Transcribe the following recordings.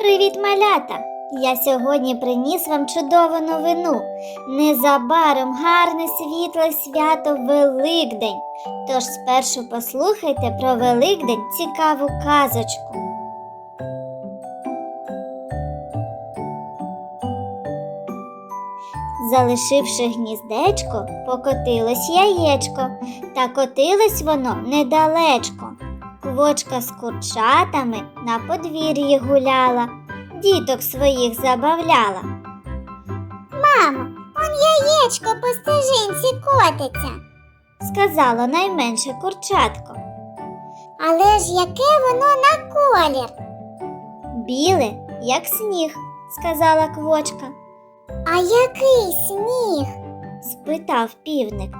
Привіт, малята! Я сьогодні приніс вам чудову новину. Незабаром гарне світле свято Великдень. Тож спершу послухайте про Великдень цікаву казочку. Залишивши гніздечко, покотилось яєчко, та котилось воно недалечко. Квочка з курчатами на подвір'ї гуляла, діток своїх забавляла. Мамо, он яєчко по стежинці котиться, сказала найменше курчатко. Але ж яке воно на колір? Біле, як сніг, сказала квочка. А який сніг? спитав півник,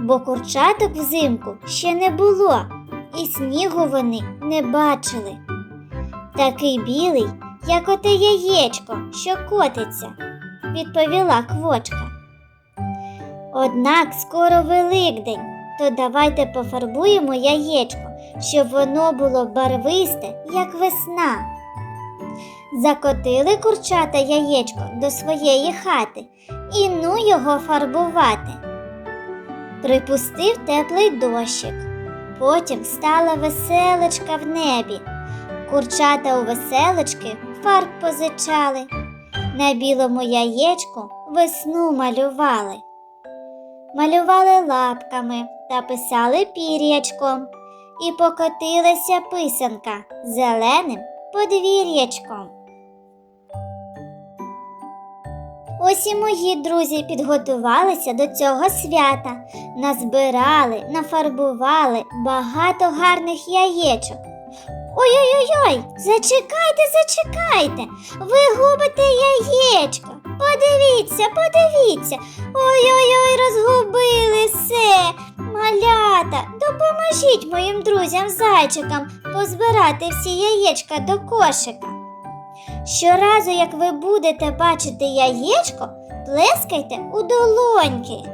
бо курчаток взимку ще не було, і снігу вони не бачили. Такий білий, як оте яєчко, що котиться, відповіла квочка. Однак скоро Великдень, то давайте пофарбуємо яєчко, щоб воно було барвисте, як весна. Закотили курчата яєчко до своєї хати і ну його фарбувати. Припустив теплий дощик. Потім стала веселочка в небі. Курчата у веселочки фарб позичали. На білому яєчку весну малювали. Малювали лапками та писали пір'ячком. І покотилася писанка зеленим подвір'ячком. Ось і мої друзі підготувалися до цього свята, назбирали, нафарбували багато гарних яєчок. Ой-ой-ой, зачекайте, зачекайте, ви губите яєчко. Подивіться, подивіться. Ой-ой-ой, розгубили все. Малята, допоможіть моїм друзям-зайчикам позбирати всі яєчка до кошика. Щоразу, як ви будете бачити яєчко, плескайте у долоньки.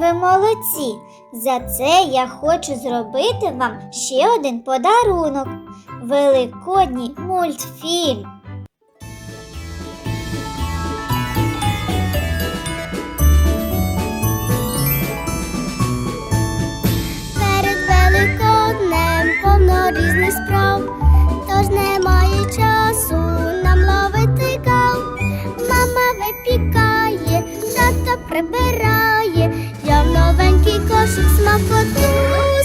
Ви молодці! За це я хочу зробити вам ще один подарунок великодній мультфільм. Перед великоднем повно різних справ, тож немає часу нам ловити кав. Мама випікає, тато прибирає, кошик смакоту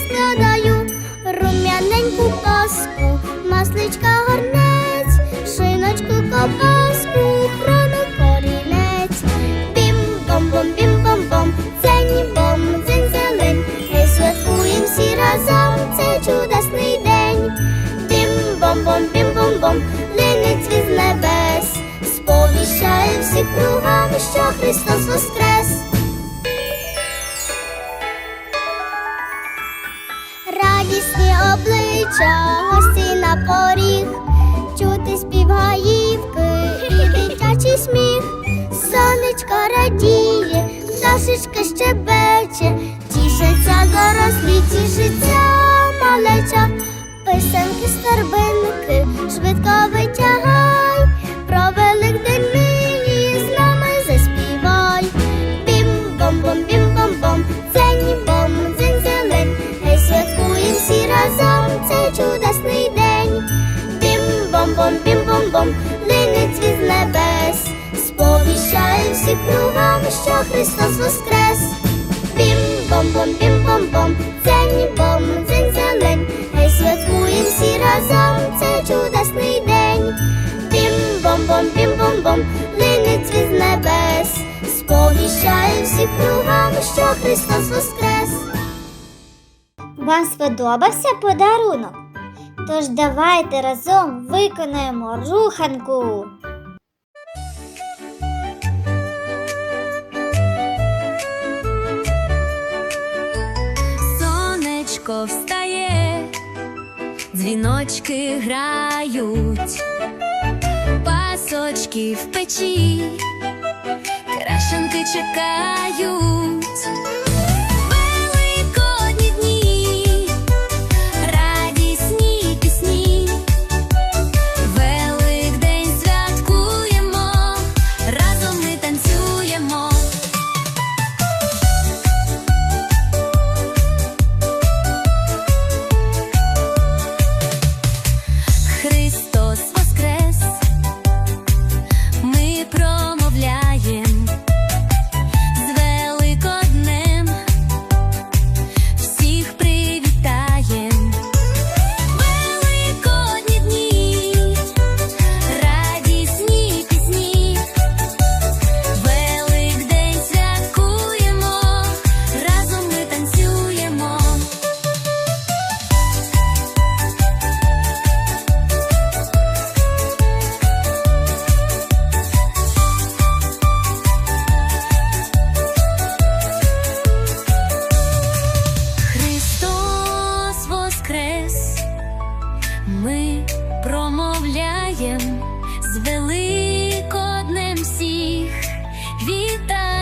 складаю, рум'яненьку паску, масличка горнець, шиночку ковбаску, хрону корінець. Бім-бом-бом, бім-бом-бом, дзень бом, дзень зелень, Гей, святкуєм всі разом цей чудесний день. Бім-бом-бом, бім-бом-бом, линить з небес, сповіщає всіх кругом, що Христос воскрес. Обличчя, гості на поріг, чути спів гаївки і дитячий сміх, сонечко радіє, пташечка щебече, тішиться дорослі, тішиться малеча, писанки старбинки, швидко витягай, бом-бом-бом, линить з небес, сповіщає всі кругом, що Христос воскрес. Бім-бом-бом, бім-бом-бом, дзень бом, дзень зелень, гей святкуєм всі разом, це чудесний день. Бім-бом-бом, бім-бом-бом, линить з небес, сповіщає всі кругом, що Христос воскрес. Вам сподобався подарунок? Тож давайте разом виконаємо руханку. Сонечко встає, дзвіночки грають, пасочки в печі, крашенки чекають. ми промовляєм з великоднем всіх вітаємо.